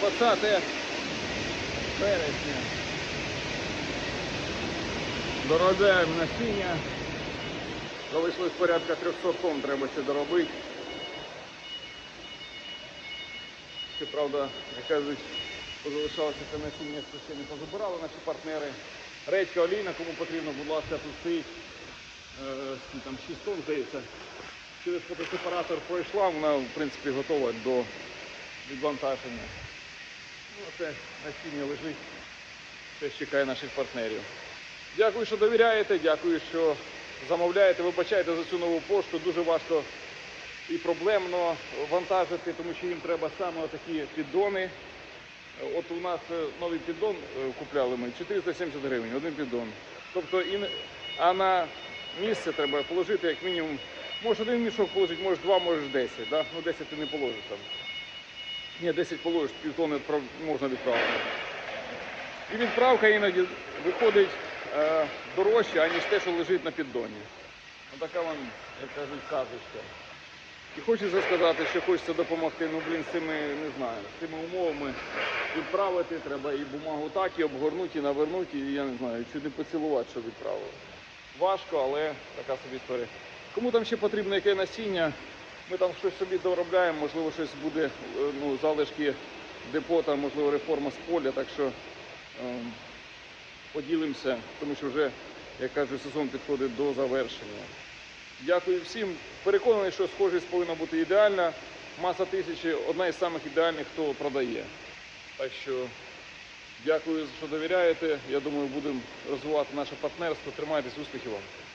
20 березня. Доробляємо насіння. Залишилось порядка 300 тонн, треба ще доробити. Щоправда, як кажуть, позалишалося це насіння, що ще не позабирали наші партнери. Редька олійна, кому потрібно, будь ласка, тут стоїть е, там 6 тонн, здається. Через фотосепаратор пройшла, вона в принципі готова до відвантаження. Ну, це лежить, теж чекає наших партнерів. Дякую, що довіряєте, дякую, що замовляєте. Вибачайте за цю нову пошту. Дуже важко і проблемно вантажити, тому що їм треба саме такі піддони. От у нас е, новий піддон е, купляли ми 470 гривень, один піддон. Тобто, і, а на місце треба положити як мінімум. Можеш один мішок положити, можеш два, можеш 10. Да? Ну 10 ти не положиш там. Ні, 10 положиш, півтони можна відправити. І відправка іноді виходить е, дорожче, аніж те, що лежить на піддоні. Отака вам, як кажуть, казочка. І хочеться сказати, що хочеться допомогти, ну блін, з цими не знаю, з цими умовами відправити треба і бумагу так, і обгорнути, і навернути, і я не знаю, чуть не поцілувати, щоб відправили. Важко, але така собі історія. Кому там ще потрібно яке насіння, ми там щось собі доробляємо, можливо, щось буде, е, ну, залишки депота, можливо, реформа з поля, так що ем, поділимося, тому що вже, як кажуть, сезон підходить до завершення. Дякую всім. Переконаний, що схожість повинна бути ідеальна. Маса тисячі одна із самих ідеальних, хто продає. Так що дякую, що довіряєте. Я думаю, будемо розвивати наше партнерство. Тримайтесь, успіхів вам.